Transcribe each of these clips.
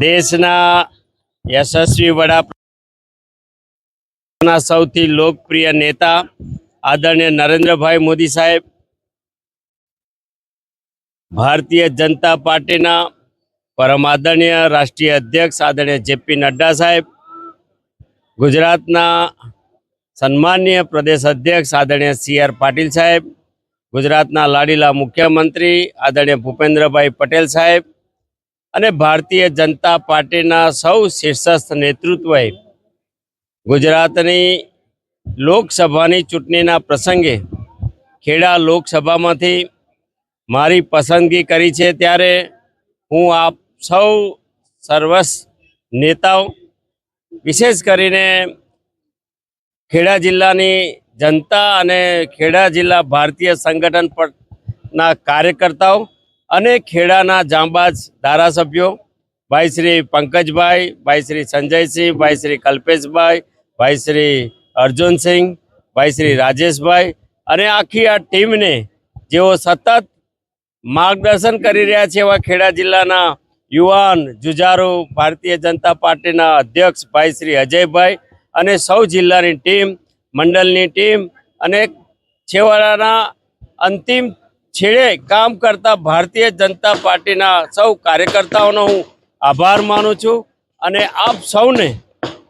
દેશના યશસ્વી વડાપ્રધાનના સૌથી લોકપ્રિય નેતા આદરણીય નરેન્દ્રભાઈ મોદી સાહેબ, ભારતીય જનતા પાર્ટીના પરમ આદરણીય રાષ્ટ્રીય અધ્યક્ષ આદરણીય જેપી નડ્ડા સાહેબ, ગુજરાતના સન્માનીય પ્રદેશ અધ્યક્ષ આદરણીય સી આર પાટીલ સાહેબ, ગુજરાતના લાડીલા મુખ્યમંત્રી આદરણીય ભૂપેન્દ્રભાઈ પટેલ સાહેબ અને ભારતીય જનતા પાર્ટીના સૌ શીર્ષસ્થ નેતૃત્વએ ગુજરાતની લોકસભાની ચૂંટણીના પ્રસંગે ખેડા લોકસભામાંથી મારી પસંદગી કરી છે ત્યારે હું આપ સૌ સર્વસ નેતાઓ, વિશેષ કરીને ખેડા જિલ્લાની જનતા અને ખેડા જિલ્લા ભારતીય સંગઠન પરના કાર્યકર્તાઓ અને ખેડાના જાંબાજ ધારાસભ્યો, ભાઈ શ્રી પંકજભાઈ, ભાઈ શ્રી સંજયસિંહ, ભાઈ શ્રી કલ્પેશભાઈ, ભાઈ શ્રી અર્જુનસિંહ, ભાઈ શ્રી રાજેશભાઈ અને આખી આ ટીમને જેઓ સતત માર્ગદર્શન કરી રહ્યા છે એવા ખેડા જિલ્લાના યુવાન જુજારો ભારતીય જનતા પાર્ટીના અધ્યક્ષ ભાઈ શ્રી અજયભાઈ અને સૌ જિલ્લાની ટીમ, મંડળની ટીમ અને છેવાડાના અંતિમ છેડે કામ કરતા ભારતીય જનતા પાર્ટીના સૌ કાર્યકર્તાઓનો હું આભાર માનું છું અને આપ સૌને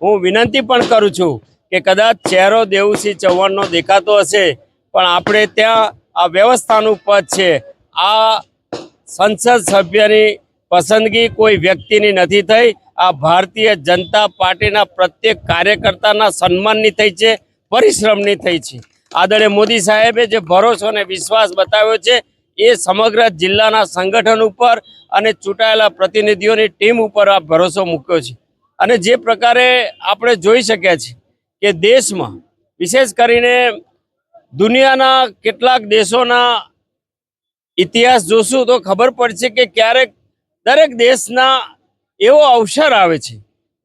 હું વિનંતી પણ કરું છું કે કદાચ ચહેરો દેવુસિંહ ચૌહાણનો દેખાતો હશે, પણ આપણે ત્યાં આ વ્યવસ્થાનું પદ છે. આ સંસદ સભ્યની પસંદગી કોઈ વ્યક્તિની નથી થઈ. આ ભારતીય જનતા પાર્ટીના પ્રત્યેક કાર્યકર્તાના સન્માનની થઈ છે, પરિશ્રમની થઈ છે. આદરણીય મોદી સાહેબે જે ભરોસો અને વિશ્વાસ બતાવ્યો છે, એ સમગ્ર જિલ્લાના સંગઠન ઉપર અને ચૂંટાયેલા પ્રતિનિધિઓની ટીમ ઉપર આ ભરોસો મૂક્યો છે. અને જે પ્રકારે આપણે જોઈ શક્યા છીએ કે દેશમાં, વિશેષ કરીને દુનિયાના કેટલાક દેશોના ઇતિહાસ જોશું તો ખબર પડશે કે ક્યારેક દરેક દેશના એવો અવસર આવે છે,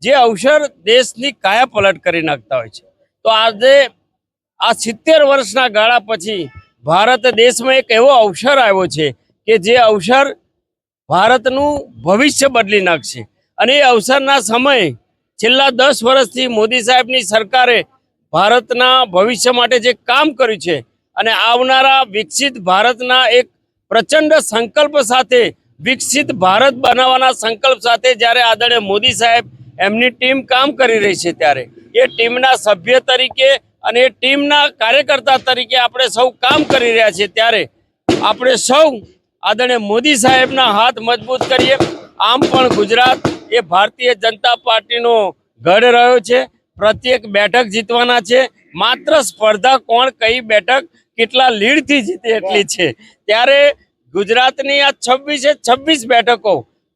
જે અવસર દેશની કાયા પલટ કરી નાખતા હોય છે. તો આજે આ સિત્તેર વર્ષના ગાળા પછી ભારત દેશમાં એક એવો અવસર આવ્યો છે કે જે અવસર ભારતનું ભવિષ્ય બદલી નાખશે. અને એ અવસરના સમયે છેલ્લા દસ વર્ષથી મોદી સાહેબની સરકારે ભારતના ભવિષ્ય માટે જે કામ કર્યું છે અને આવનારા વિકસિત ભારતના એક પ્રચંડ સંકલ્પ સાથે, વિકસિત ભારત બનાવવાના સંકલ્પ સાથે જ્યારે આદરણીય મોદી સાહેબ એમની ટીમ કામ કરી રહી છે ત્યારે, એ ટીમના સભ્ય તરીકે અને એ ટીમના કાર્યકર્તા તરીકે આપણે સૌ કામ કરી રહ્યા છીએ ત્યારે આપણે સૌ આદરણીય મોદી સાહેબના હાથ મજબૂત કરીએ. આમ પણ ગુજરાત એ ભારતીય જનતા પાર્ટીનો ગઢ રહ્યો છે. પ્રત્યેક બેઠક જીતવાના છે. માત્ર સ્પર્ધા કોણ કઈ બેઠક કેટલા લીડથી જીતે એટલી છે. ત્યારે ગુજરાતની આ છવ્વીસે છવ્વીસ બેઠકો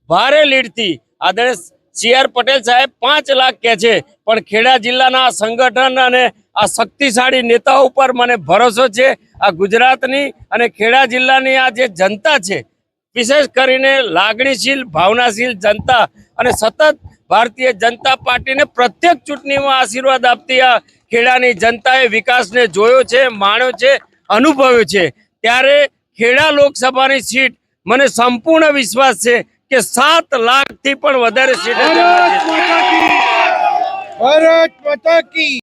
ભારે લીડથી આદરણીય સી પટેલ સાહેબ પાંચ લાખ કે છે. પણ ખેડા જિલ્લાના સંગઠન અને આ શક્તિશાળી નેતાઓ ઉપર મને ભરોસો છે. આ ગુજરાતની અને ખેડા જિલ્લાની આ જે જનતા છે વિશેષ કરીને લાગણીશીલ ભાવનાશીલ જનતા અને સતત ભારતીય જનતા પાર્ટીને પ્રત્યેક ચૂંટણીમાં આશીર્વાદ આપતી આ ખેડાની જનતાએ વિકાસને જોયો છે માણ્યો છે અનુભવ્યો છે. ત્યારે ખેડા લોકસભાની સીટ મને સંપૂર્ણ વિશ્વાસ છે કે સાત લાખથી પણ વધારે સીટ ભારત ભારત માતા કી.